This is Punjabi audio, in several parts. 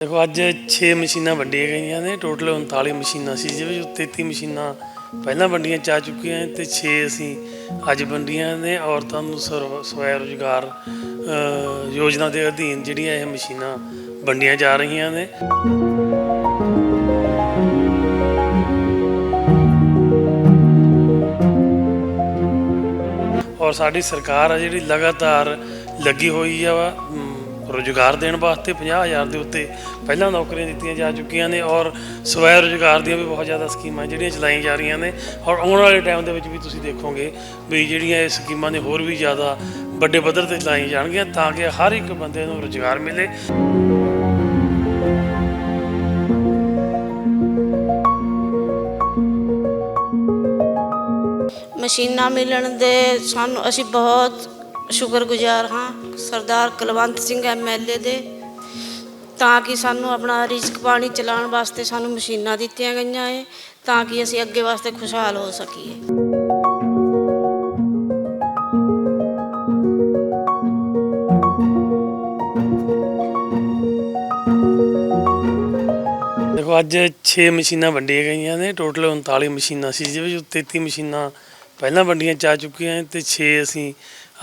ਦੇਖੋ, ਅੱਜ 6 ਮਸ਼ੀਨਾਂ ਵੰਡੀਆਂ ਗਈਆਂ ਨੇ, ਟੋਟਲ 39 ਮਸ਼ੀਨਾਂ ਸੀ, ਜਿਹਦੇ ਵਿੱਚ 33 ਮਸ਼ੀਨਾਂ ਪਹਿਲਾਂ ਵੰਡੀਆਂ ਜਾ ਚੁੱਕੀਆਂ ਨੇ ਤੇ 6 ਅਸੀਂ ਅੱਜ ਵੰਡੀਆਂ ਨੇ। ਔਰਤਾਂ ਨੂੰ ਸਰਵ- ਸਵੈ ਰੁਜ਼ਗਾਰ ਯੋਜਨਾ ਦੇ ਅਧੀਨ ਜਿਹੜੀਆਂ ਇਹ ਮਸ਼ੀਨਾਂ ਵੰਡੀਆਂ ਜਾ ਰਹੀਆਂ ਨੇ। ਔਰ ਸਾਡੀ ਸਰਕਾਰ ਆ ਜਿਹੜੀ ਲਗਾਤਾਰ ਲੱਗੀ ਹੋਈ ਆ ਵਾ ਰੁਜ਼ਗਾਰ ਦੇਣ ਵਾਸਤੇ 50000 ਦੇ ਉੱਤੇ ਪਹਿਲਾਂ ਨੌਕਰੀਆਂ ਦਿੱਤੀਆਂ ਜਾ ਚੁੱਕੀਆਂ ਨੇ ਔਰ ਸਵੈ ਰੁਜ਼ਗਾਰ ਦੀਆਂ ਵੀ ਬਹੁਤ ਜ਼ਿਆਦਾ ਸਕੀਮਾਂ ਜਿਹੜੀਆਂ ਚਲਾਈਆਂ ਜਾ ਰਹੀਆਂ ਨੇ ਔਰ ਆਉਣ ਵਾਲੇ ਟਾਈਮ ਦੇ ਵਿੱਚ ਵੀ ਤੁਸੀਂ ਦੇਖੋਗੇ ਵੀ ਜਿਹੜੀਆਂ ਇਹ ਸਕੀਮਾਂ ਨੇ ਹੋਰ ਵੀ ਜ਼ਿਆਦਾ ਵੱਡੇ ਪੱਧਰ ਤੇ ਚਲਾਈਆਂ ਜਾਣਗੀਆਂ ਤਾਂ ਕਿ ਹਰ ਇੱਕ ਬੰਦੇ ਨੂੰ ਰੁਜ਼ਗਾਰ ਮਿਲੇ। ਮਸ਼ੀਨਾਂ ਮਿਲਣ ਦੇ ਸਾਨੂੰ ਅਸੀਂ ਬਹੁਤ ਸ਼ੁਕਰਗੁਜ਼ਾਰ ਹਾਂ। ਸਰਦਾਰ ਕੁਲਵੰਤ ਸਿੰਘ ਐਮਐਲਏ ਦੇ। ਤਾਂ ਕਿ ਸਾਨੂੰ ਆਪਣਾ ਰਿਜ਼ਕ ਪਾਣੀ ਚਲਾਉਣ ਵਾਸਤੇ ਸਾਨੂੰ ਮਸ਼ੀਨਾਂ ਦਿੱਤੀਆਂ ਗਈਆਂ ਏ, ਤਾਂ ਕਿ ਅਸੀਂ ਅੱਗੇ ਵਾਸਤੇ ਖੁਸ਼ਹਾਲ ਹੋ ਸਕੀਏ। ਦੇਖੋ, ਅੱਜ 6 ਮਸ਼ੀਨਾਂ ਵੰਡੀਆਂ ਗਈਆਂ ਨੇ। ਟੋਟਲ 39 ਮਸ਼ੀਨਾਂ ਸੀ, ਜਿਹਦੇ ਵਿੱਚ 33 ਮਸ਼ੀਨਾਂ ਪਹਿਲਾਂ ਵੰਡੀਆਂ ਜਾ ਚੁੱਕੀਆਂ ਤੇ 6 ਅਸੀਂ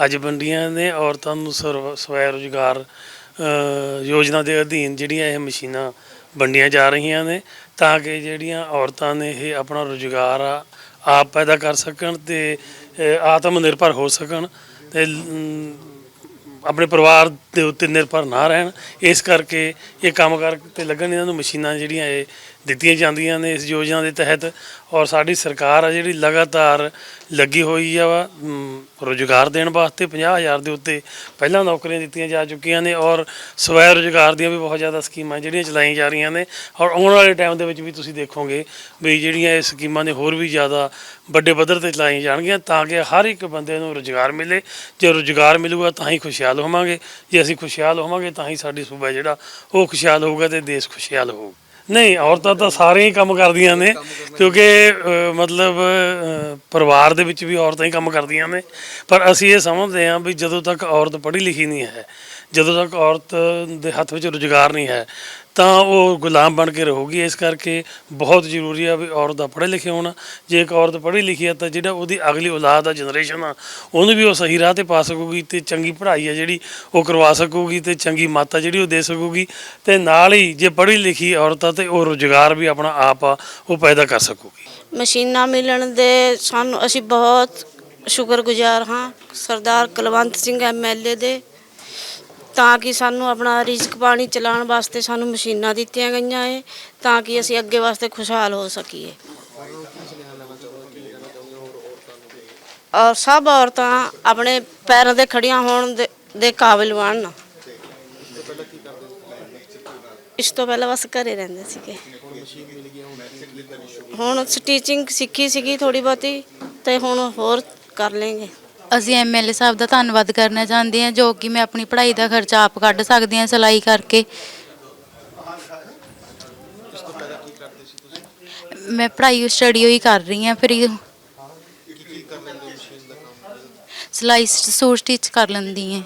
ਅੱਜ ਵੰਡੀਆਂ ਨੇ ਔਰਤਾਂ ਨੂੰ ਸਰਵ- ਸਵੈ ਰੁਜ਼ਗਾਰ ਅ, ਯੋਜਨਾ ਦੇ ਅਧੀਨ ਜਿਹੜੀਆਂ ਇਹ ਮਸ਼ੀਨਾਂ ਵੰਡੀਆਂ ਜਾ ਰਹੀਆਂ ਨੇ ਤਾਂ ਕਿ ਜਿਹੜੀਆਂ ਔਰਤਾਂ ਨੇ ਇਹ ਆਪਣਾ ਰੁਜ਼ਗਾਰ ਆ ਆਪ ਪੈਦਾ ਕਰ ਸਕਣ ਤੇ ਅ, ਆਤਮ ਨਿਰਭਰ ਹੋ ਸਕਣ ਤੇ ਲ- ਆਪਣੇ ਪਰਿਵਾਰ ਦੇ ਉੱਤੇ ਨਿਰਭਰ ਨਾ ਰਹਿਣ। ਇਸ ਕਰਕੇ ਇਹ ਕੰਮ ਕਰਕੇ ਲੱਗਣ ਇਹਨਾਂ ਨੂੰ ਮਸ਼ੀਨਾਂ ਜਿਹੜੀਆਂ ਇਹ ਦਿੱਤੀਆਂ ਜਾਂਦੀਆਂ ਨੇ ਇਸ ਯੋਜਨਾ ਦੇ ਤਹਿਤ। ਔਰ ਸਾਡੀ ਸਰਕਾਰ ਆ ਜਿਹੜੀ ਲਗਾਤਾਰ ਲੱਗੀ ਹੋਈ ਆ ਵਾ ਰੁਜ਼ਗਾਰ ਦੇਣ ਵਾਸਤੇ 50000 ਦੇ ਉੱਤੇ ਪਹਿਲਾਂ ਨੌਕਰੀਆਂ ਦਿੱਤੀਆਂ ਜਾ ਚੁੱਕੀਆਂ ਨੇ ਔਰ ਸਵੈ ਰੁਜ਼ਗਾਰ ਦੀਆਂ ਵੀ ਬਹੁਤ ਜ਼ਿਆਦਾ ਸਕੀਮਾਂ ਜਿਹੜੀਆਂ ਚਲਾਈਆਂ ਜਾ ਰਹੀਆਂ ਨੇ। ਔਰ ਆਉਣ ਵਾਲੇ ਟਾਈਮ ਦੇ ਵਿੱਚ ਵੀ ਤੁਸੀਂ ਦੇਖੋਗੇ ਵੀ ਜਿਹੜੀਆਂ ਇਹ ਸਕੀਮਾਂ ਨੇ ਹੋਰ ਵੀ ਜ਼ਿਆਦਾ ਵੱਡੇ ਪੱਧਰ ਤੇ ਚਲਾਈਆਂ ਜਾਣਗੀਆਂ ਤਾਂ ਕਿ ਹਰ ਇੱਕ ਬੰਦੇ ਨੂੰ ਰੁਜ਼ਗਾਰ ਮਿਲੇ। ਜੇ ਰੁਜ਼ਗਾਰ ਮਿਲੂਗਾ ਤਾਂ ਹੀ ਖੁਸ਼ਹਾਲ ਹੋਵਾਂਗੇ। ਜੇ ਅਸੀਂ ਖੁਸ਼ਹਾਲ ਹੋਵਾਂਗੇ ਤਾਂ ਹੀ ਸਾਡੀ ਸੂਬਾ ਜਿਹੜਾ, ਉਹ ਖੁਸ਼ਹਾਲ ਹੋਊਗਾ ਤੇ ਦੇਸ਼ ਖੁਸ਼ਹਾਲ ਹੋਊਗਾ ਨਹੀਂ, ਔਰਤਾਂ ਤਾਂ ਸਾਰੇ ਹੀ ਕੰਮ ਕਰਦੀਆਂ ਨੇ, ਕਿਉਂਕਿ ਮਤਲਬ ਪਰਿਵਾਰ ਦੇ ਵਿੱਚ ਵੀ ਔਰਤਾਂ ਹੀ ਕੰਮ ਕਰਦੀਆਂ ਨੇ। ਪਰ ਅਸੀਂ ਇਹ ਸਮਝਦੇ ਹਾਂ ਵੀ ਜਦੋਂ ਤੱਕ ਔਰਤ ਪੜ੍ਹੀ ਲਿਖੀ ਨਹੀਂ ਹੈ, ਜਦੋਂ ਤੱਕ ਔਰਤ ਦੇ ਹੱਥ ਵਿੱਚ ਰੁਜ਼ਗਾਰ ਨਹੀਂ ਹੈ ਤਾਂ ਉਹ ਗੁਲਾਮ ਬਣ ਕੇ ਰਹੂਗੀ, ਇਸ ਕਰਕੇ ਬਹੁਤ ਜ਼ਰੂਰੀ ਆ ਵੀ ਔਰਤ ਦਾ ਪੜ੍ਹੇ ਲਿਖੇ ਹੋਣਾ। ਜੇ ਇੱਕ ਔਰਤ ਪੜ੍ਹੀ ਲਿਖੀ ਆ ਤਾਂ ਜਿਹੜਾ ਉਹਦੀ ਅਗਲੀ ਔਲਾਦ ਆ ਜਨਰੇਸ਼ਨ ਆ, ਉਹਨੂੰ ਵੀ ਉਹ ਸਹੀ ਰਾਹ ਤੇ ਪਾ ਸਕੂਗੀ ਤੇ ਚੰਗੀ ਪੜ੍ਹਾਈ ਆ ਜਿਹੜੀ ਉਹ ਕਰਵਾ ਸਕੂਗੀ ਤੇ ਚੰਗੀ ਮਾਤਾ ਜਿਹੜੀ ਉਹ ਦੇ ਸਕੂਗੀ ਤੇ ਨਾਲ ਹੀ ਜੇ ਪੜ੍ਹੀ ਲਿਖੀ ਔਰਤ ਆ ਤੇ ਉਹ ਰੁਜ਼ਗਾਰ ਵੀ ਆਪਣਾ ਆਪ ਆ, ਉਹ ਪੈਦਾ ਕਰ ਸਕੂਗੀ। ਮਸ਼ੀਨਾਂ ਮਿਲਣ ਦੇ ਸਾਨੂੰ ਅਸੀਂ ਬਹੁਤ ਸ਼ੁਕਰਗੁਜ਼ਾਰ ਹਾਂ। ਸਰਦਾਰ ਕੁਲਵੰਤ ਸਿੰਘ ਐਮਐਲਏ ਦੇ ਤਾਂ ਕਿ ਸਾਨੂੰ ਆਪਣਾ ਰਿਜ਼ਕ ਪਾਣੀ ਚਲਾਉਣ ਵਾਸਤੇ ਸਾਨੂੰ ਮਸ਼ੀਨਾਂ ਦਿੱਤੀਆਂ ਗਈਆਂ ਏ ਤਾਂ ਕਿ ਅਸੀਂ ਅੱਗੇ ਵਾਸਤੇ ਖੁਸ਼ਹਾਲ ਹੋ ਸਕੀਏ। ਔਰ ਸਭ ਔਰਤਾਂ ਆਪਣੇ ਪੈਰਾਂ ਤੇ ਖੜੀਆਂ ਹੋਣ ਦੇ, ਦੇ ਕਾਬਿਲ ਬਣਨ। ਇਸ ਤੋਂ ਪਹਿਲਾਂ ਬਸ ਘਰੇ ਰਹਿੰਦੇ ਸੀਗੇ। ਹੁਣ ਸਟੀਚਿੰਗ ਸਿੱਖੀ ਸੀਗੀ ਥੋੜੀ ਬਹੁਤੀ ਤੇ ਹੁਣ ਹੋਰ ਕਰ ਲੈਂਗੇ ਅਸੀਂ ਐਮਐਲਏ ਸਾਹਿਬ ਦਾ ਧੰਨਵਾਦ ਕਰਨਾ ਚਾਹੁੰਦੇ ਹਾਂ, ਜੋ ਕਿ ਮੈਂ ਆਪਣੀ ਪੜ੍ਹਾਈ ਦਾ ਖਰਚਾ ਆਪ ਕੱਢ ਸਕਦੀ ਹਾਂ ਸਿਲਾਈ ਕਰਕੇ। ਮੈਂ ਪੜ੍ਹਾਈ ਸਟੱਡੀ ਹੋਈ ਕਰ ਰਹੀ ਹਾਂ, ਫਿਰ ਸਿਲਾਈ ਸੂਟ ਸਟਿਚ ਕਰ ਲੈਂਦੀ ਹਾਂ।